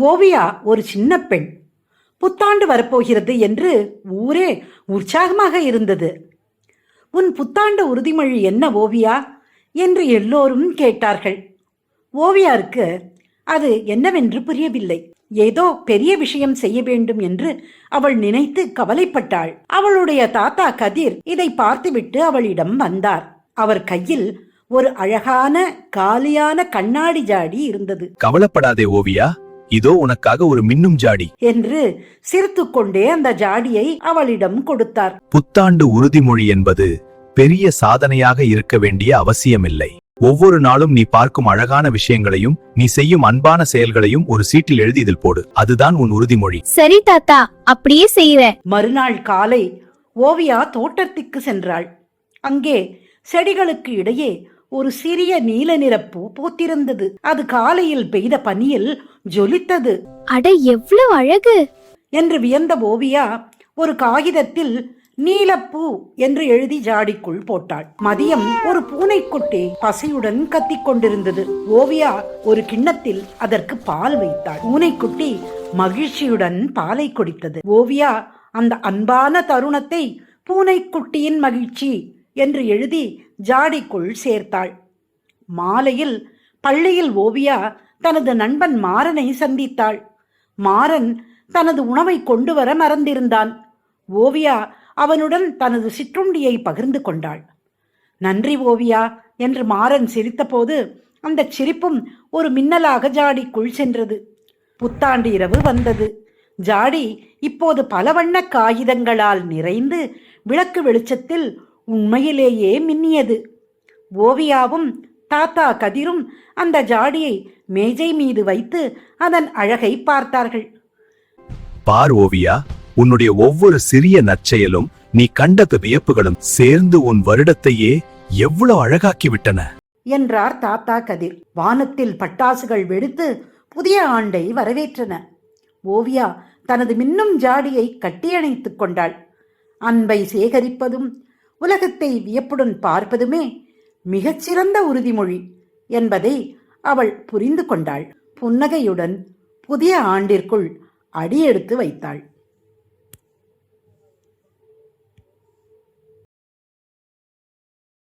ஓவியா ஒரு சின்ன பெண். புத்தாண்டு வரப்போகிறது என்று ஊரே உற்சாகமாக இருந்தது. உன் புத்தாண்டு உறுதிமொழி என்ன ஓவியா? என்று எல்லோரும் கேட்டார்கள். ஓவியாருக்கு அது என்னவென்று புரியவில்லை. ஏதோ பெரிய விஷயம் செய்ய வேண்டும் என்று அவள் நினைத்து கவலைப்பட்டாள். அவளுடைய தாத்தா கதிர் இதை பார்த்துவிட்டு அவளிடம் வந்தார். அவர் கையில் ஒரு அழகான காலியான கண்ணாடி ஜாடி இருந்தது. கவலைப்படாதே ஓவியா இதோ உனக்காக ஒரு மின்னும் ஜாடி. என்று சிரித்துக்கொண்டே அந்த ஜாடியை அவளிடம் கொடுத்தார். புத்தாண்டு உறுதிமொழி என்பது பெரிய சாதனையாக இருக்க வேண்டிய அவசியமில்லை. ஒவ்வொரு நாளும் நீ பார்க்கும் அழகான விஷயங்களையும் நீ செய்யும் அன்பான செயல்களையும் ஒரு சீட்டில் எழுதி இதில் போடு. அதுதான் உன் உறுதிமொழி. சரி தாத்தா அப்படியே செய்யறேன் மறுநாள் காலை ஓவியா தோட்டத்திற்கு சென்றாள். அங்கே செடிகளுக்கு இடையே ஒரு சிறிய நீல நிற பூ பூத்திருந்தது. அது காலையில் பெய்த பனியில் ஜொலித்தது. அட எவ்வளவு அழகு! என்று வியந்த ஓவியா ஒரு காகிதத்தில் நீலப்பூ என்று எழுதி ஜாடிக்குள் போட்டாள். மதியம் ஒரு பூனைக்குட்டி பசையுடன் கத்திக் கொண்டிருந்தது. ஓவியா ஒரு கிண்ணத்தில் அதற்கு பால் வைத்தாள். பூனைக்குட்டி மகிழ்ச்சியுடன் பாலை குடித்தது. ஓவியா அந்த அன்பான தருணத்தை பூனைக்குட்டியின் மகிழ்ச்சி என்று எழுதி ஜாடிக்குள் சேர்த்தாள். மாலையில் பள்ளியில் ஓவியா தனது நண்பன் மாறனை சந்தித்தாள். மாறன் தனது உணவை கொண்டு வர மறந்திருந்தான். ஓவியா அவனுடன் தனது சிற்றுண்டியை பகிர்ந்து கொண்டாள். நன்றி ஓவியா என்று மாறன் சிரித்தபோது அந்த சிரிப்பும் ஒரு மின்னலாக ஜாடிக்குள் சென்றது. புத்தாண்டு இரவு வந்தது. ஜாடி இப்போது பல வண்ண காகிதங்களால் நிறைந்து விளக்கு வெளிச்சத்தில் உண்மையிலேயே மின்னியது. ஓவியாவும் தாத்தா கதிரும் அந்த ஜாடியை மேஜை மீது வைத்து அதன் அழகை பார்த்தார்கள். பார் ஓவியா உன்னுடைய ஒவ்வொரு சிறிய நற்செயலும் நீ கண்டது வியப்புகளும் சேர்ந்து உன் வருடத்தையே எவ்வளவு அழகாக்கி விட்டன என்றார் தாத்தா கதிர். வானத்தில் பட்டாசுகள் வெடித்து புதிய ஆண்டை வரவேற்றன. ஓவியா தனது மின்னும் ஜாடியை கட்டியணைத்துக் கொண்டாள். அன்பை சேகரிப்பதும் உலகத்தை வியப்புடன் பார்ப்பதுமே மிகச்சிறந்த உறுதிமொழி என்பதை அவள் புரிந்து கொண்டாள். புன்னகையுடன் புதிய ஆண்டிற்குள் அடியெடுத்து வைத்தாள்.